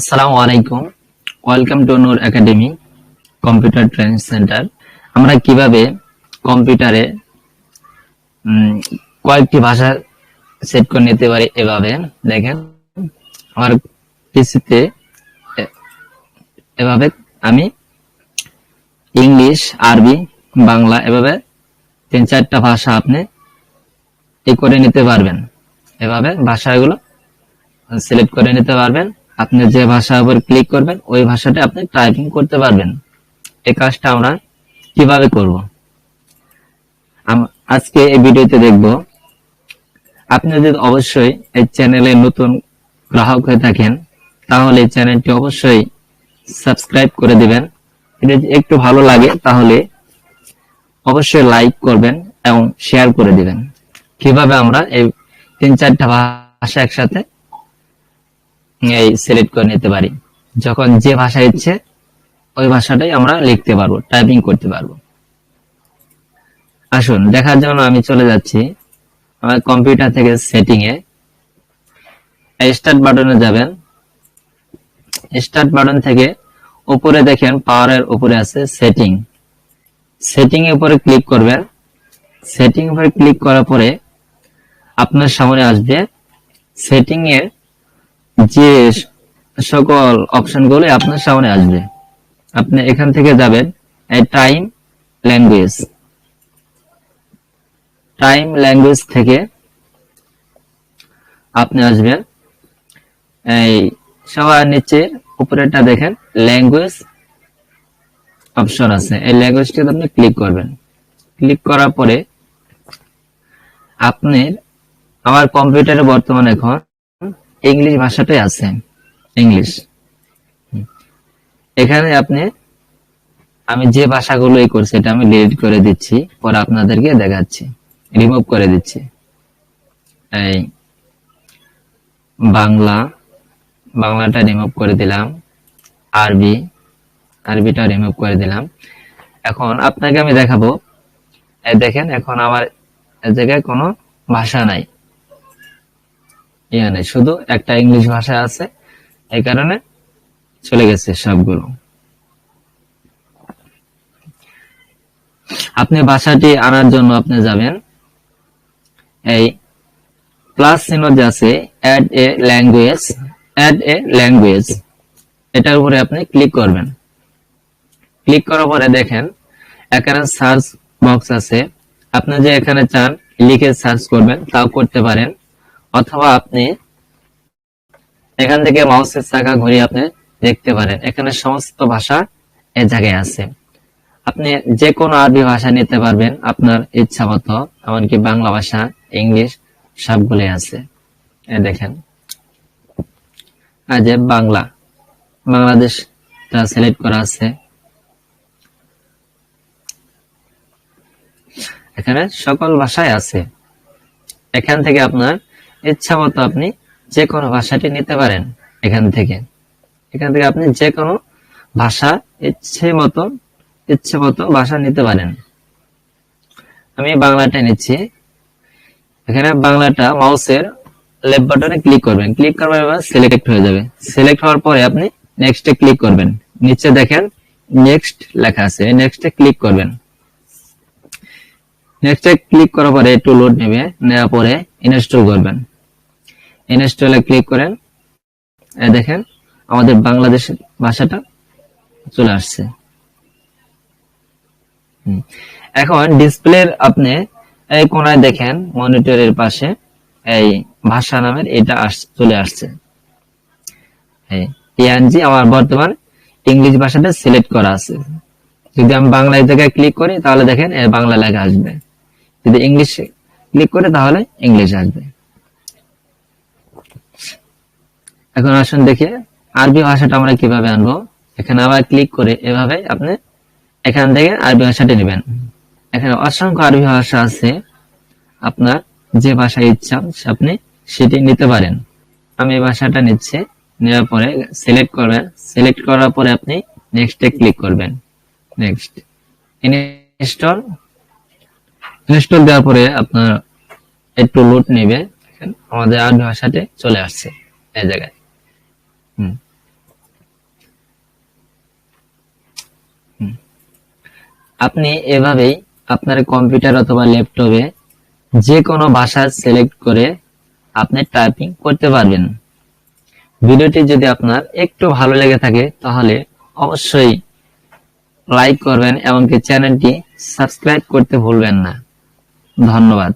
আসসালামু আলাইকুম। Welcome to Noor academy computer training centre আমরা কীভাবে কম্পিউটারে কয়েকটি ভাষা সেট করে নিতে পারি এভাবে, দেখেন, আমার পিসিতে এভাবে আমি ইংলিশ, আরবি, বাংলা এভাবে তিন চারটা ভাষা আপনি এ করে নিতে পারবেন। এভাবে ভাষাগুলো সিলেক্ট করে নিতে পারবেন। আপনি যে ভাষার উপর ক্লিক করবেন, ওই ভাষাটা আপনি টাইপিং করতে পারবেন। এই কাজটা আমরা কীভাবে করব? আজকে এই ভিডিওতে দেখব, আপনি যদি অবশ্যই এই চ্যানেলে নতুন গ্রাহক হয়ে থাকেন, তাহলে চ্যানেলটি অবশ্যই সাবস্ক্রাইব করে দিবেন। এটা একটু ভালো লাগে, তাহলে অবশ্যই লাইক করবেন এবং শেয়ার করে দিবেন। কীভাবে আমরা এই তিন চারটা ভাষা একসাথে এই সিলেক্ট করে নিতে পারি। যখন যে ভাষা ইচ্ছে, ওই ভাষাটাই আমরা লিখতে পারব টাইপিং করতে পারব। আসুন, দেখার জন্য আমি চলে যাচ্ছি। আমার কম্পিউটার থেকে সেটিং এ। স্টার্ট বাটনে যাবেন। স্টার্ট বাটন থেকে উপরে দেখেন পাওয়ারের উপরে আছে সেটিং সেটিং এর উপরে ক্লিক করবেন। সেটিং উপরে ক্লিক করার পরে আপনার সামনে আসবে সেটিং এর যে সকল অপশনগুলো আপনার সামনে আসবে। আপনি এখান থেকে যাবেন টাইম ল্যাঙ্গুয়েজ টাইম ল্যাঙ্গুয়েজ থেকে আপনি আসবেন। এই সবার নিচে উপরেটা দেখেন ল্যাঙ্গুয়েজ অপশন আছে। এই ল্যাঙ্গুয়েজটিতে আপনি ক্লিক করবেন। ক্লিক করার পরে আপনার, আমার কম্পিউটারে বর্তমানে এখন ইংলিশ ভাষাটাই আছে। ইংলিশ। এখানে আপনি, আমি যে ভাষাগুলো এই করছি এটা আমি ডিলিট করে দিচ্ছি, পরে আপনাদেরকে দেখাচ্ছি। রিমুভ করে দিচ্ছি। এই বাংলা, বাংলাটা রিমুভ করে দিলাম। আরবি, আরবিটা রিমুভ করে দিলাম। এখন আপনাকে আমি দেখাবো। দেখেন, এখন আমার জায়গায় কোনো ভাষা নাই। ইয়ে নেই শুধু একটা ইংলিশ ভাষা আছে, এই কারণে চলে গেছে সবগুলো। আপনি ভাষাটি আনার জন্য আপনি যাবেন। এই প্লাস চিহ্ন আছে add a language add a language এটার উপরে আপনি ক্লিক করবেন। ক্লিক করার পরে দেখেন, এখানে সার্চ বক্স আছে। আপনি যে এখানে চান, লিখে সার্চ করবেন, তাও করতে পারেন। অথবা আপনি এখান থেকে মাউসের চাকা ঘুরিয়ে আপনি দেখতে পারেন। এখানে সমস্ত ভাষা এই জায়গায় আছে। আপনি যে কোনো আরবি ভাষা নিতে পারবেন আপনার ইচ্ছা মতো, এমনকি বাংলা ভাষা, ইংলিশ সবগুলোই আছে। এ দেখেন। যে বাংলা। বাংলাদেশটা সিলেক্ট করা আছে। এখানে সকল ভাষায় আছে। এখান থেকে আপনার ইচ্ছা মতো আপনি যে কোনো ভাষাটি নিতে পারেন এখান থেকে। এখান থেকে আপনি যে কোনো ভাষা ইচ্ছে মতো ইচ্ছে মতো ভাষা নিতে পারেন। আমি বাংলাটা নিচ্ছি। এখানে বাংলাটা মাউসের লেফট বাটনে ক্লিক করবেন। ক্লিক করবার এবার সিলেক্ট হয়ে যাবে। সিলেক্ট হওয়ার পরে আপনি নেক্সটে ক্লিক করবেন। নিচে দেখেন নেক্সট লেখা আছে। নেক্সটে ক্লিক করবেন। নেক্সটে ক্লিক করার পরে একটু লোড নেবে, নেওয়ার পরে ইনস্টল করবেন। ইনস্টলে ক্লিক করেন। দেখেন, আমাদের বাংলাদেশ ভাষাটা চলে আসছে। এখন ডিসপ্লের আপনি এই কোনায় দেখেন, মনিটরের পাশে এই ভাষা নামের এটা চলে আসছে। পিএনজি আমার বর্তমান ইংলিশ ভাষাটা সিলেক্ট করা আছে। যদি আমি বাংলা জায়গায় ক্লিক করি, তাহলে দেখেন বাংলা লেখা আসবে। যদি ইংলিশ ক্লিক করে, তাহলে ইংলিশ আসবে। এখন আসুন দেখি আরবি ভাষাটা আমরা কীভাবে আনব। এখানে আবার ক্লিক করে এভাবে আপনি এখান থেকে আরবি ভাষাটা নেবেন। এখানে অসংখ্য আরবি ভাষা আছে। আপনার যে ভাষা ইচ্ছা আপনি সেটি নিতে পারেন। আমি এই ভাষাটা নিচ্ছি, নেওয়ার পরে সিলেক্ট করবেন। সিলেক্ট করার পরে আপনি নেক্সটে ক্লিক করবেন। নেক্সট ইনস্টল ইনস্টল দেওয়ার পরে আপনার একটু লোড নেবে। আমাদের আরবি ভাষাতে চলে আসছে। এই জায়গায়। আপনি এভাবেই আপনার কম্পিউটার অথবা ল্যাপটপে যে কোনো ভাষা সিলেক্ট করে আপনি টাইপিং করতে পারবেন। ভিডিওটি যদি আপনার একটু ভালো লেগে থাকে, তাহলে অবশ্যই লাইক করবেন এমনকি চ্যানেলটি সাবস্ক্রাইব করতে ভুলবেন না। ধন্যবাদ।